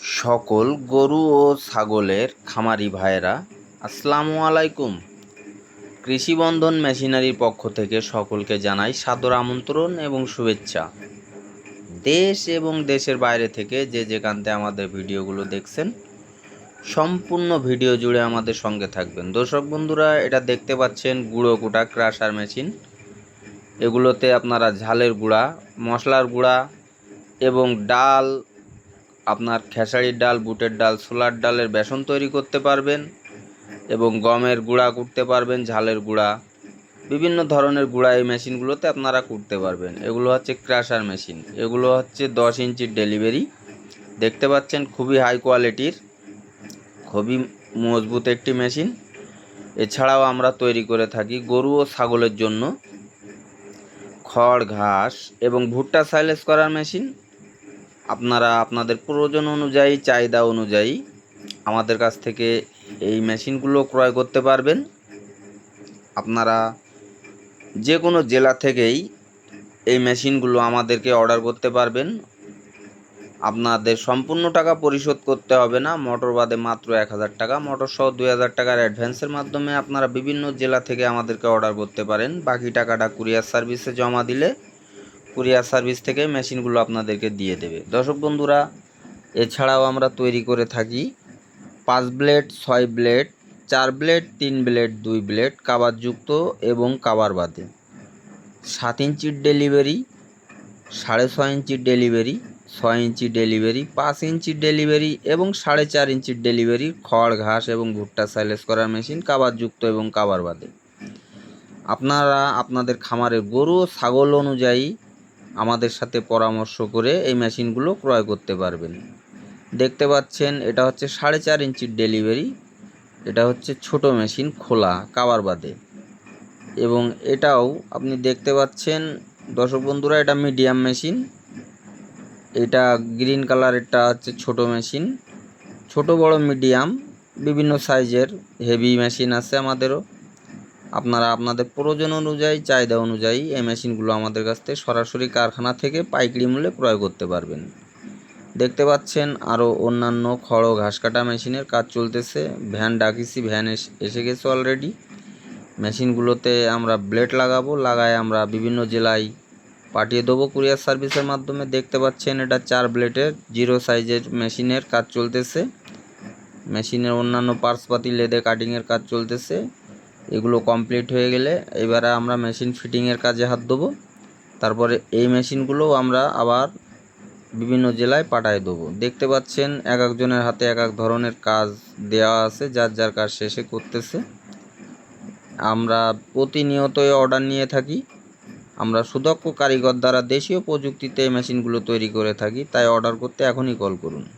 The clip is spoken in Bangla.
সকল গরু ও ছাগলের খামারি ভাইয়েরা, আসসালামু আলাইকুম। কৃষি বন্ধন মেশিনারির পক্ষ থেকে সকলকে জানাই সাদর আমন্ত্রণ এবং শুভেচ্ছা। দেশ এবং দেশের বাইরে থেকে যে যেখানতে আমাদের ভিডিওগুলো দেখছেন, সম্পূর্ণ ভিডিও জুড়ে আমাদের সঙ্গে থাকবেন। দর্শক বন্ধুরা, এটা দেখতে পাচ্ছেন গুঁড়ো কুটা ক্রাশার মেশিন। এগুলোতে আপনারা ঝালের গুঁড়া, মশলার গুঁড়া এবং ডাল আপনার খেসারির ডাল, বুটের ডাল, ছোলার ডালের বেসন তৈরি করতে পারবেন এবং গমের গুঁড়া করতে পারবেন, ঝালের গুঁড়া। বিভিন্ন ধরনের গুঁড়া এই মেশিনগুলোতে আপনারা করতে পারবেন। এগুলো হচ্ছে ক্রাশার মেশিন। এগুলো হচ্ছে দশ ইঞ্চির ডেলিভারি। দেখতে পাচ্ছেন খুবই হাই কোয়ালিটির, খুবই মজবুত একটি মেশিন। এছাড়াও আমরা তৈরি করে থাকি গরু ও ছাগলের জন্য খড়, ঘাস এবং ভুট্টা সাইলেজ করার মেশিন। আপনারা আপনাদের প্রয়োজন অনুযায়ী, চাহিদা অনুযায়ী আমাদের কাছ থেকে এই মেশিনগুলো ক্রয় করতে পারবেন। আপনারা যে কোনো জেলা থেকেই এই মেশিনগুলো আমাদেরকে অর্ডার করতে পারবেন। আপনাদের সম্পূর্ণ টাকা পরিশোধ করতে হবে না। মোটর বাদে মাত্র এক হাজার টাকা। মোটর সহ দুই হাজার টাকার অ্যাডভান্সের মাধ্যমে আপনারা বিভিন্ন জেলা থেকে আমাদেরকে অর্ডার করতে পারেন। বাকি টাকাটা কুরিয়ার সার্ভিসে জমা দিলে কুরিয়ার সার্ভিস থেকে মেশিনগুলো আপনাদেরকে দিয়ে দেবে। দর্শক বন্ধুরা, এছাড়াও আমরা তৈরি করে থাকি পাঁচ ব্লেড, ছয় ব্লেড, চার ব্লেড, তিন ব্লেড, দুই ব্লেড কাবারযুক্ত এবং কাবার বাদে। সাত ইঞ্চির ডেলিভারি, সাড়ে ছয় ইঞ্চির ডেলিভারি, ছয় ইঞ্চি ডেলিভারি, পাঁচ ইঞ্চির ডেলিভারি এবং সাড়ে চার ইঞ্চির ডেলিভারি খড়, ঘাস এবং ভুট্টা সাইলেস করার মেশিন কাবারযুক্ত এবং কাবার বাদে। আপনারা, আপনাদের খামারের গরু ও ছাগল অনুযায়ী আমাদের সাথে পরামর্শ করে এই মেশিনগুলো ক্রয় করতে পারবেন। দেখতে পাচ্ছেন, এটা হচ্ছে সাড়ে চার ইঞ্চির ডেলিভারি। এটা হচ্ছে ছোট মেশিন খোলা, কাবার বাদে। এবং এটাও আপনি দেখতে পাচ্ছেন, দর্শক বন্ধুরা, এটা মিডিয়াম মেশিন। এটা গ্রিন কালারেরটা হচ্ছে ছোট মেশিন। ছোট, বড়, মিডিয়াম, বিভিন্ন সাইজের হেভি মেশিন আছে আমাদেরও। আপনারা আপনাদের প্রয়োজন অনুযায়ী, চাহিদা অনুযায়ী এই মেশিনগুলো আমাদের কাছ থেকে সরাসরি কারখানা থেকে পাইকারি মূল্যে ক্রয় করতে পারবেন। দেখতে পাচ্ছেন আরও অন্যান্য খড় ঘাস কাটা মেশিনের কাজ চলতেছে। ভ্যান ডাকিছি ভ্যান এসে গেছে অলরেডি মেশিনগুলোতে আমরা ব্লেড লাগাবো, লাগায় আমরা বিভিন্ন জেলায় পাঠিয়ে দেবো কুরিয়ার সার্ভিসের মাধ্যমে। দেখতে পাচ্ছেন এটা চার ব্লেডের, জিরো সাইজের মেশিনের কাজ চলতেছে। মেশিনের অন্যান্য পার্টসপাতি লেদে কাটিংয়ের কাজ চলতেছে। এগুলো কমপ্লিট হয়ে গেলে এবারে আমরা মেশিন ফিটিংয়ের কাজে হাত দেবো। তারপরে এই মেশিনগুলো আমরা আবার বিভিন্ন জেলায় পাঠায় দেবো। দেখতে পাচ্ছেন, এক একজনের হাতে এক এক ধরনের কাজ দেওয়া আছে, যার যার কাজ শেষে করতেছে। আমরা প্রতিনিয়তই অর্ডার নিয়ে থাকি। আমরা সুদক্ষ কারিগর দ্বারা দেশীয় প্রযুক্তিতে এই মেশিনগুলো তৈরি করে থাকি, তাই অর্ডার করতে এখনই কল করুন।